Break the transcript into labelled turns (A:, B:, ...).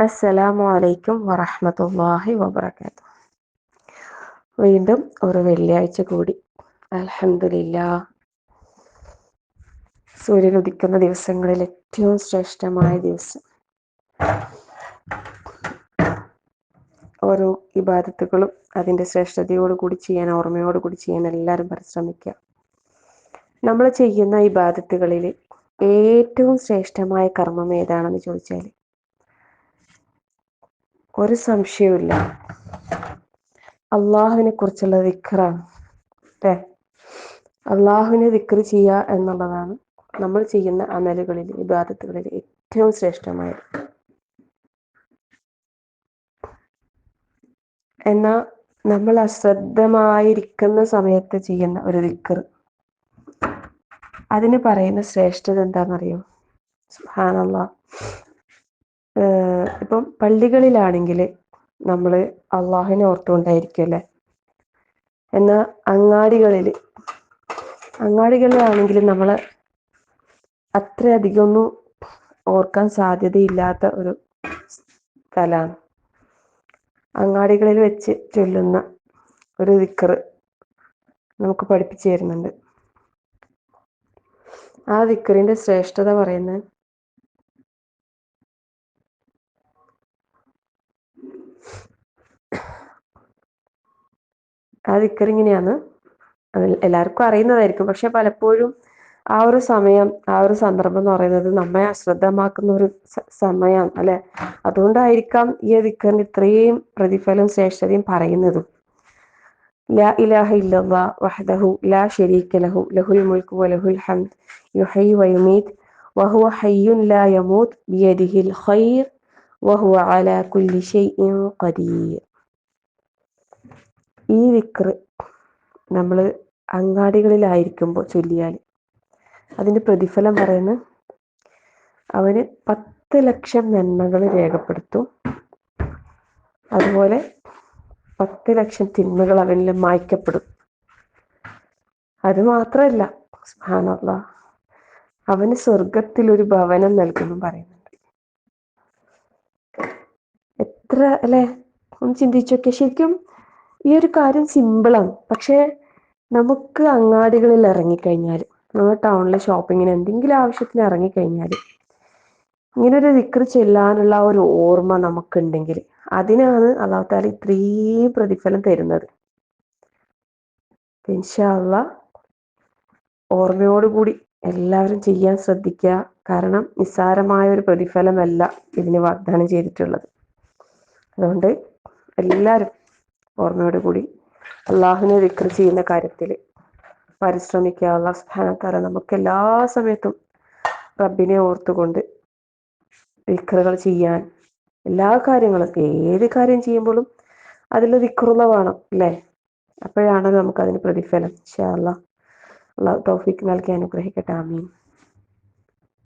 A: അസ്സലാമു അലൈക്കും വറഹമത്തല്ലാഹി വബറകാതുഹു. വീണ്ടും ഒരു വെള്ളിയാഴ്ച കൂടി. അലഹമില്ല സൂര്യൻ ഉദിക്കുന്ന ദിവസങ്ങളിൽ ഏറ്റവും ശ്രേഷ്ഠമായ ദിവസം. ഓരോ ഇബാദത്തുകളും അതിന്റെ ശ്രേഷ്ഠതയോടുകൂടി ചെയ്യാൻ ഓർമ്മയോടുകൂടി ചെയ്യാൻ എല്ലാവരും പരിശ്രമിക്കുക. നമ്മൾ ചെയ്യുന്ന ഇബാദത്തുകളിൽ ഏറ്റവും ശ്രേഷ്ഠമായ കർമ്മം ഏതാണെന്ന് ചോദിച്ചാൽ ഒരു സംശയവുമില്ല. അള്ളാഹുവിനെ കുറിച്ചുള്ള വിക്രാണ് അല്ലേ അള്ളാഹുവിനെ വിക്രി ചെയ്യുക എന്നുള്ളതാണ് നമ്മൾ ചെയ്യുന്ന അമലുകളിൽ വിവാദത്തുകളിൽ ഏറ്റവും ശ്രേഷ്ഠമായത്. എന്നാൽ നമ്മൾ അശ്രദ്ധമായിരിക്കുന്ന സമയത്ത് ചെയ്യുന്ന ഒരു വിക്ർ അതിന് പറയുന്ന ശ്രേഷ്ഠത എന്താണെന്നറിയോ? സുഹാനല്ല ഇപ്പം പള്ളികളിലാണെങ്കിൽ നമ്മൾ അള്ളാഹിനെ ഓർത്തുകൊണ്ടായിരിക്കുമല്ലേ എന്നാൽ അങ്ങാടികളിൽ അങ്ങാടികളിലാണെങ്കിൽ നമ്മൾ അത്രയധികമൊന്നും ഓർക്കാൻ സാധ്യതയില്ലാത്ത ഒരു സ്ഥലമാണ് അങ്ങാടികളിൽ വെച്ച് ചൊല്ലുന്ന ഒരു ദിക്കർ നമുക്ക് പഠിപ്പിച്ചു തരുന്നുണ്ട്. ആ വിക്കറിന്റെ ശ്രേഷ്ഠത പറയുന്നത് ആ ദിക്കർ ഇങ്ങനെയാണ് എല്ലാവർക്കും അറിയുന്നതായിരിക്കും. പക്ഷെ പലപ്പോഴും ആ ഒരു സമയം ആ ഒരു സന്ദർഭം എന്ന് പറയുന്നത് നമ്മെ അശ്രദ്ധമാക്കുന്ന ഒരു സമയം അല്ലെ? അതുകൊണ്ടായിരിക്കാം ഈ ദിക്കറിന് ഇത്രയും പ്രതിഫലം ശ്രേഷ്ഠതയും പറയുന്നതും. ലാ ഇലാഹ ഇല്ലല്ലാ വഹദഹു ലാ ലഹു. ലഹുൽ വലഹുൽ ഹംദ്. ഹയ്യുൻ ലാ ബിയദിഹിൽ ഖൈർ. വഹുവ അലാ കുല്ലി ഷൈഇൻ ഖദീർ. ഈ വിക്ർ നമ്മൾ അങ്ങാടികളിലായിരിക്കുമ്പോൾ ചൊല്ലിയാൽ അതിന്റെ പ്രതിഫലം പറയുന്നത് അവന് പത്ത് ലക്ഷം നന്മകൾ രേഖപ്പെടുത്തും. അതുപോലെ പത്ത് ലക്ഷം തിന്മകൾ അവനിൽ മായ്ക്കപ്പെടും. അത് മാത്രമല്ല സുഹാനുള്ള അവന് സ്വർഗത്തിൽ ഒരു ഭവനം നൽകുമെന്ന് പറയുന്നുണ്ട് എത്ര അല്ലെ? ഒന്ന് ചിന്തിച്ചൊക്കെ ശരിക്കും ഈ ഒരു കാര്യം സിമ്പിളാണ് പക്ഷേ നമുക്ക് അങ്ങാടികളിൽ ഇറങ്ങിക്കഴിഞ്ഞാൽ നമ്മൾ ടൗണിലെ ഷോപ്പിങ്ങിന് എന്തെങ്കിലും ആവശ്യത്തിന് ഇറങ്ങിക്കഴിഞ്ഞാൽ ഇങ്ങനെ ഒരു ദിക്ർ ചെല്ലാനുള്ള ഒരു ഓർമ്മ നമുക്കുണ്ടെങ്കിൽ അതിനാണ് അള്ളാഹുത്താല ഇത്രയും പ്രതിഫലം തരുന്നത്. ഇൻഷാല്ല ഓർമ്മയോടുകൂടി എല്ലാവരും ചെയ്യാൻ ശ്രദ്ധിക്കുക. കാരണം നിസ്സാരമായ ഒരു പ്രതിഫലമല്ല ഇതിന് വാഗ്ദാനം ചെയ്തിട്ടുള്ളത്. അതുകൊണ്ട് എല്ലാവരും ഓർമ്മയോടുകൂടി അള്ളാഹുവിനെ വിക്രി ചെയ്യുന്ന കാര്യത്തിൽ പരിശ്രമിക്കുക അള്ളാഹ് സുഹാനത്താല നമുക്ക് എല്ലാ സമയത്തും റബ്ബിനെ ഓർത്തുകൊണ്ട് വിക്രകൾ ചെയ്യാൻ എല്ലാ കാര്യങ്ങളും ഏത് കാര്യം ചെയ്യുമ്പോഴും അതിൽ വിക്രുത വേണം അല്ലേ? അപ്പോഴാണ് നമുക്ക് അതിന് പ്രതിഫലം. ഷാ അള്ളാഹ് അള്ളാഹ് തോഫിക്ക് നൽകി അനുഗ്രഹിക്കട്ടെ. ആമീൻ.